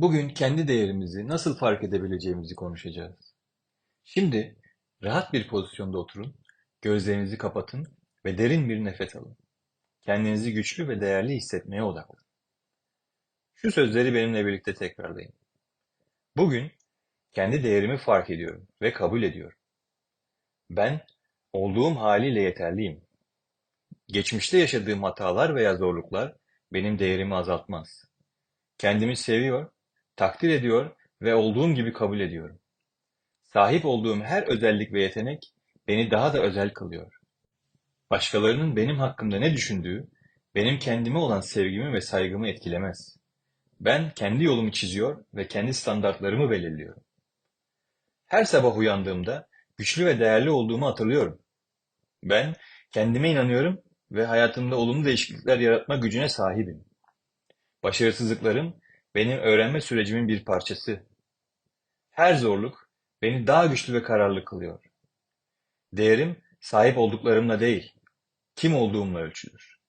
Bugün kendi değerimizi nasıl fark edebileceğimizi konuşacağız. Şimdi rahat bir pozisyonda oturun, gözlerinizi kapatın ve derin bir nefes alın. Kendinizi güçlü ve değerli hissetmeye odaklanın. Şu sözleri benimle birlikte tekrarlayın. Bugün kendi değerimi fark ediyorum ve kabul ediyorum. Ben olduğum haliyle yeterliyim. Geçmişte yaşadığım hatalar veya zorluklar benim değerimi azaltmaz. Kendimi seviyor, takdir ediyor ve olduğum gibi kabul ediyorum. Sahip olduğum her özellik ve yetenek beni daha da özel kılıyor. Başkalarının benim hakkımda ne düşündüğü, benim kendime olan sevgimi ve saygımı etkilemez. Ben kendi yolumu çiziyor ve kendi standartlarımı belirliyorum. Her sabah uyandığımda güçlü ve değerli olduğumu hatırlıyorum. Ben kendime inanıyorum ve hayatımda olumlu değişiklikler yaratma gücüne sahibim. Başarısızlıklarım benim öğrenme sürecimin bir parçası. Her zorluk beni daha güçlü ve kararlı kılıyor. Değerim sahip olduklarımla değil, kim olduğumla ölçülür.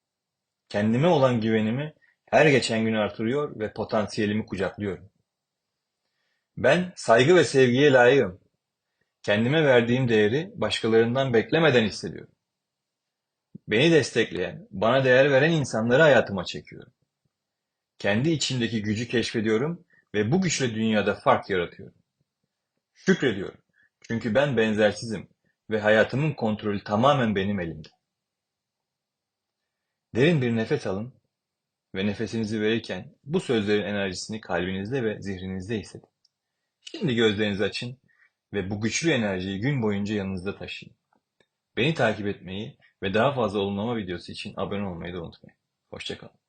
Kendime olan güvenimi her geçen gün artırıyor ve potansiyelimi kucaklıyorum. Ben saygı ve sevgiye layığım. Kendime verdiğim değeri başkalarından beklemeden hissediyorum. Beni destekleyen, bana değer veren insanları hayatıma çekiyorum. Kendi içimdeki gücü keşfediyorum ve bu güçle dünyada fark yaratıyorum. Şükrediyorum. Çünkü ben benzersizim ve hayatımın kontrolü tamamen benim elimde. Derin bir nefes alın ve nefesinizi verirken bu sözlerin enerjisini kalbinizde ve zihninizde hissedin. Şimdi gözlerinizi açın ve bu güçlü enerjiyi gün boyunca yanınızda taşıyın. Beni takip etmeyi ve daha fazla olumlama videosu için abone olmayı da unutmayın. Hoşçakalın.